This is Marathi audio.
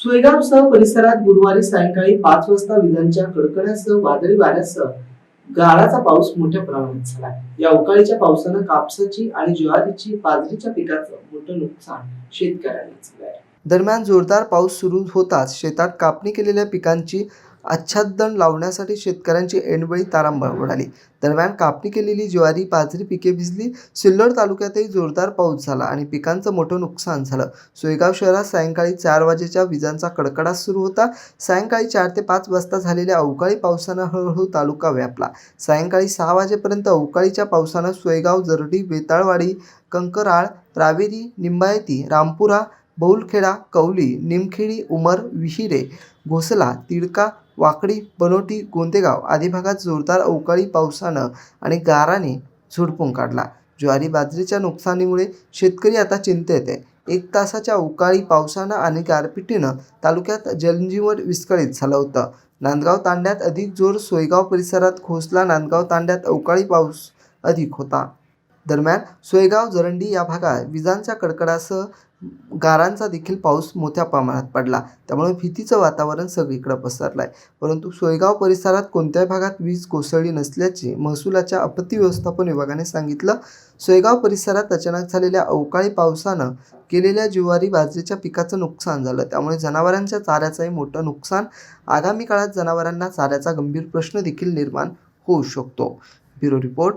सुयगावसह परिसरात गुरुवारी सायंकाळी पाच वाजता विजांच्या कडकड्यासह वादळी वाऱ्यासह गाराचा पाऊस मोठ्या प्रमाणात झाला. या अवकाळीच्या पावसानं कापसाची आणि ज्वारीची बाजरीच्या पिकाचं मोठं नुकसान शेतकऱ्यांना झालं आहे दरम्यान जोरदार पाऊस सुरू होताच शेतात कापणी केलेल्या पिकांची आच्छादन लावण्यासाठी शेतकऱ्यांची ऐनवेळी तारांबळ उडाली. दरम्यान कापणी केलेली ज्वारी बाजरी पिके भिजली. सिल्लोड तालुक्यातही जोरदार पाऊस झाला आणि पिकांचं मोठं नुकसान झालं. सोयगाव शहरात सायंकाळी चार वाजेच्या विजांचा कडकडाट सुरू होता. सायंकाळी चार ते पाच वाजता झालेल्या अवकाळी पावसानं हळूहळू तालुका व्यापला. सायंकाळी सहा वाजेपर्यंत अवकाळीच्या पावसानं सोयगाव जरडी बेताळवाडी कंकराळ रावेरी निंबायती रामपुरा बौलखेडा कवली निमखेडी उमर विहिरे घोसला तिडका वाकडी बनोटी गोंदेगाव आदी भागात जोरदार अवकाळी पावसानं आणि गाराने झोडपून काढला. ज्वारी बाजरीच्या नुकसानीमुळे शेतकरी आता चिंतेत आहे. एक तासाच्या अवकाळी पावसानं आणि गारपिटीनं तालुक्यात जनजीवन विस्कळीत झालं होतं. नांदगाव तांड्यात अधिक जोर सोयगाव परिसरात खोसला नांदगाव तांड्यात अवकाळी पाऊस अधिक होता. दरम्यान सोयगाव जरंडी या भागात विजांच्या कडकडासह गारांचा देखील पाऊस मोठ्या प्रमाणात पडला. त्यामुळे भीतीचं वातावरण सगळीकडे पसरलं आहे परंतु सोयगाव परिसरात कोणत्याही भागात वीज कोसळली नसल्याचे महसुलाच्या आपत्ती व्यवस्थापन विभागाने सांगितलं. सोयगाव परिसरात अचानक झालेल्या अवकाळी पावसानं केलेल्या ज्वारी बाजरीच्या पिकाचं नुकसान झालं. त्यामुळे जनावरांच्या चाऱ्याचंही मोठं नुकसान. आगामी काळात जनावरांना चाऱ्याचा गंभीर प्रश्न देखील निर्माण होऊ शकतो. Bureau report.